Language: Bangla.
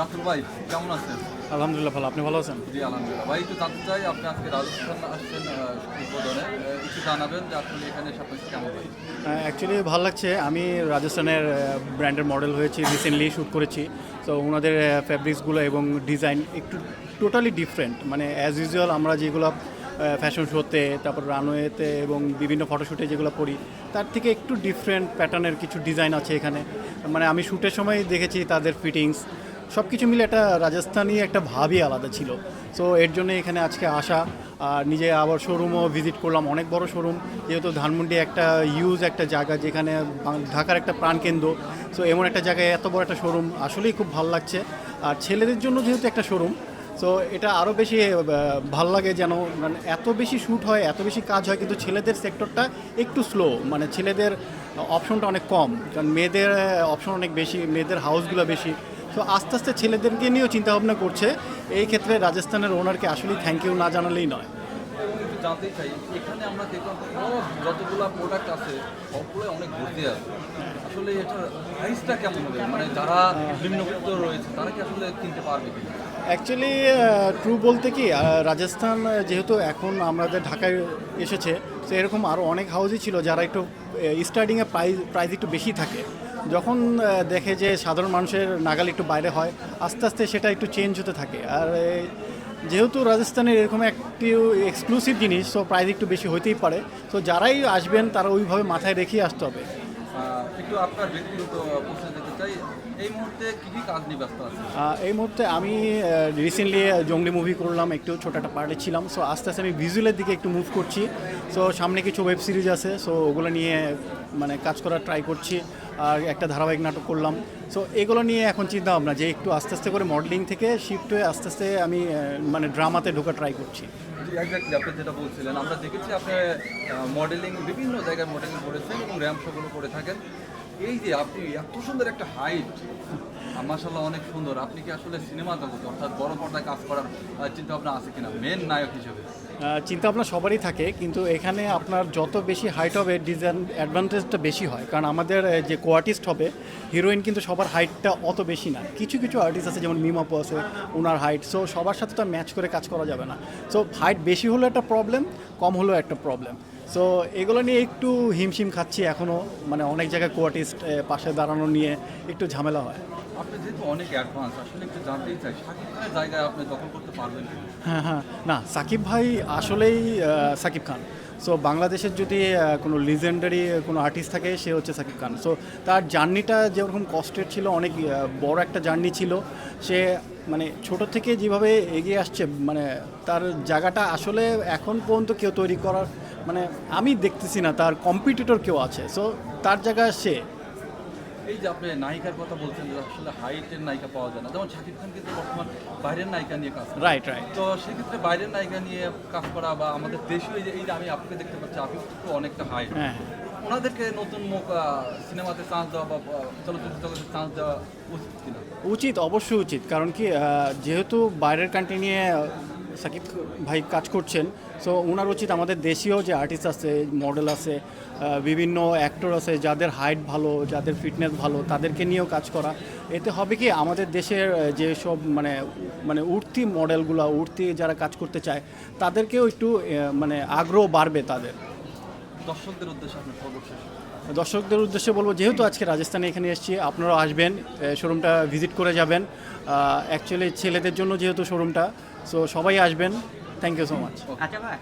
রাতুল ভাই কেমন আছেন? আলহামদুলিল্লাহ ভালো আপনি ভালো আছেন? জি আলহামদুলিল্লাহ। ভাই একটু জানতে চাই আপনি আজকে রাজস্থান আসছেন উদ্বোধনে একটু জানাবেন যে আসলে এখানে সব কেমন হয় অ্যাকচুয়ালি ভালো লাগছে। আমি রাজস্থানের ব্র্যান্ডের মডেল হয়েছি রিসেন্টলি শ্যুট করেছি। তো ওনাদের ফ্যাব্রিক্সগুলো এবং ডিজাইন একটু টোটালি ডিফারেন্ট মানে অ্যাজ ইউজুয়াল আমরা যেগুলো ফ্যাশন শোতে তারপর রানওয়েতে এবং বিভিন্ন ফটোশ্যুটে যেগুলো পড়ি তার থেকে একটু ডিফারেন্ট প্যাটার্নের কিছু ডিজাইন আছে এখানে। মানে আমি শ্যুটের সময় দেখেছি তাদের ফিটিংস সব কিছু মিলে একটা রাজস্থানি একটা ভাবই আলাদা ছিল। সো এর জন্য এখানে আজকে আসা, আর নিজে আবার শোরুমও ভিজিট করলাম, অনেক বড় শোরুম যেহেতু ধানমন্ডি একটা ইউজ একটা জায়গা, যেখানে ঢাকার একটা প্রাণকেন্দ্র সো এমন একটা জায়গায় এত বড় একটা শোরুম আসলেই খুব ভালো লাগছে। আর ছেলেদের জন্য যেহেতু একটা শোরুম সো এটা আরও বেশি ভালো লাগে যেন মানে এত বেশি শ্যুট হয়, এত বেশি কাজ হয়, কিন্তু ছেলেদের সেক্টরটা একটু স্লো মানে ছেলেদের অপশনটা অনেক কম, কারণ মেয়েদের অপশন অনেক বেশি, মেয়েদের হাউসগুলো বেশি। তো আস্তে আস্তে ছেলেদেরকে নিয়েও চিন্তাভাবনা করছে। এই ক্ষেত্রে রাজস্থানের ওনারকে আসলেই থ্যাংক ইউ না জানালেই নয়। জানতেই চাই এখানে আমরা দেখলাম যতগুলো প্রোডাক্ট আছে সবগুলোই অনেক ভর্তি আছে। আসলে এটার প্রাইসটা কেমন হবে? মানে যারা নিম্নবিত্ত রয়েছে তারা কি আসলে কিনতে পারবে কিনা? অ্যাকচুয়ালি ট্রু বলতে কি রাজস্থান যেহেতু এখন আমাদের ঢাকায় এসেছে তো এরকম আরও অনেক হাউজই ছিল যারা একটু স্টার্টিংয়ে প্রাইস প্রাইস একটু বেশি থাকে। যখন দেখে যে সাধারণ মানুষের নাগাল একটু বাইরে হয় আস্তে আস্তে সেটা একটু চেঞ্জ হতে থাকে। আর যেহেতু রাজস্থানের এরকম একটি এক্সক্লুসিভ জিনিস তো প্রাইস একটু বেশি হইতেই পারে। তো যারাই আসবেন তারা ওইভাবে মাথায় রেখেই আসতে হবে। একটু আপনার ব্যক্তিগত প্রশ্ন যেতে চাই এই মুহূর্তে কি কি কাজ নিয়ে ব্যস্ত এই মুহূর্তে আমি রিসেন্টলি জঙ্গলি মুভি করলাম একটু ছোট একটা পার্টে ছিলাম। সো আস্তে আস্তে আমি ভিজুয়ালের দিকে একটু মুভ করছি। সো সামনে কিছু ওয়েব সিরিজ আছে সো ওগুলো নিয়ে মানে কাজ করার ট্রাই করছি। আর একটা ধারাবাহিক নাটক করলাম। সো এগুলো নিয়ে এখন চিন্তা ভাবনা যে একটু আস্তে আস্তে করে মডেলিং থেকে শিফট হয়ে আস্তে আস্তে আমি মানে ড্রামাতে ঢোকা ট্রাই করছি। এক্স্যাক্টলি আপনি যেটা বলছিলেন, আমরা দেখেছি আপনি মডেলিং বিভিন্ন জায়গায় মডেলিং করেছেন এবং র্যাম শোগুলো করে থাকেন। এই যে আপনি এত সুন্দর একটা হাইট মাসাল্লাহ অনেক সুন্দর। আপনি কি আসলে সিনেমা জগতে অর্থাৎ বড় পর্দায় কাজ করার চিন্তা ভাবনা আছে কিনা? মেন নায়ক হিসেবে। চিন্তা ভাবনা সবারই থাকে, কিন্তু এখানে আপনার যত বেশি হাইট হবে ডিজাইন অ্যাডভান্টেজটা বেশি হয়। কারণ আমাদের যে কোয়ার্টিস্ট হবে হিরোইন কিন্তু সবার হাইটটা অত বেশি না। কিছু কিছু আর্টিস্ট আছে, যেমন মিমাপু আছে ওনার হাইট সো সবার সাথে তো ম্যাচ করে কাজ করা যাবে না। সো হাইট বেশি হলো একটা প্রবলেম কম হলেও একটা প্রবলেম সো এগুলো নিয়ে একটু হিমশিম খাচ্ছি এখনও মানে অনেক জায়গায় কোয়ার্টিস্ট পাশে দাঁড়ানো নিয়ে একটু ঝামেলা হয়। আপনি যেহেতু অনেক অ্যাডভান্স আসলে একটু জানতেই চাই শাকিব খানের জায়গায় আপনি দখল করতে পারবেন হ্যাঁ হ্যাঁ। না সাকিব ভাই আসলেই সাকিব খান। সো বাংলাদেশের যদি কোনো লিজেন্ডারি কোনো আর্টিস্ট থাকে সে হচ্ছে সাকিব খান। সো তার জার্নিটা যেরকম কষ্টের ছিল অনেক বড় একটা জার্নি ছিল। সে মানে ছোট থেকে যেভাবে এগিয়ে আসছে মানে তার জায়গাটা আসলে এখন পর্যন্ত কেউ তৈরি করার মানে আমি দেখতেছি না তার কম্পিটিটর কেউ আছে সো তার জায়গায় সে। এই যে আপনি নায়িকার কথা বলছেন যে আসলে হাইটের নায়িকা পাওয়া যায় না। যেমন শাকিব খান কিন্তু বর্তমান বাইরের নায়িকা নিয়ে কাজ রাইট রাইট তো সেক্ষেত্রে বাইরের নায়িকা নিয়ে কাজ করা বা আমাদের দেশীয় এই যে এই যে আমি আপনাকে দেখতে পাচ্ছি আপনি তো অনেকটা হাই হ্যাঁ। ওনাদেরকে নতুন মুখ সিনেমাতে চান্স দেওয়া বা চলচ্চিত্র জগতে চান্স দেওয়া উচিত কিনা? উচিত অবশ্যই উচিত। কারণ কি যেহেতু বাইরের কান্ট্রি নিয়ে সাকিব ভাই কাজ করছেন। সো ওনার উচিত আমাদের দেশীয় যে আর্টিস্ট আছে মডেল আছে বিভিন্ন অ্যাক্টর আছে যাদের হাইট ভালো যাদের ফিটনেস ভালো তাদেরকে নিয়েও কাজ করা। এতে হবে কি আমাদের দেশের আহ, যে সব মানে মানে উঠতি মডেলগুলো উঠতি যারা কাজ করতে চায় তাদেরকেও একটু মানে আগ্রহ বাড়বে তাদের। দর্শকদের উদ্দেশ্যে আপনার দর্শকদের উদ্দেশ্যে বলব, যেহেতু আজকে রাজস্থানে এখানে এসেছি, আপনারাও আসবেন শোরুমটা ভিজিট করে যাবেন। অ্যাকচুয়ালি ছেলেদের জন্য যেহেতু শোরুমটা সো সবাই আসবেন। থ্যাংক ইউ সো মাচ আচ্ছা ভাই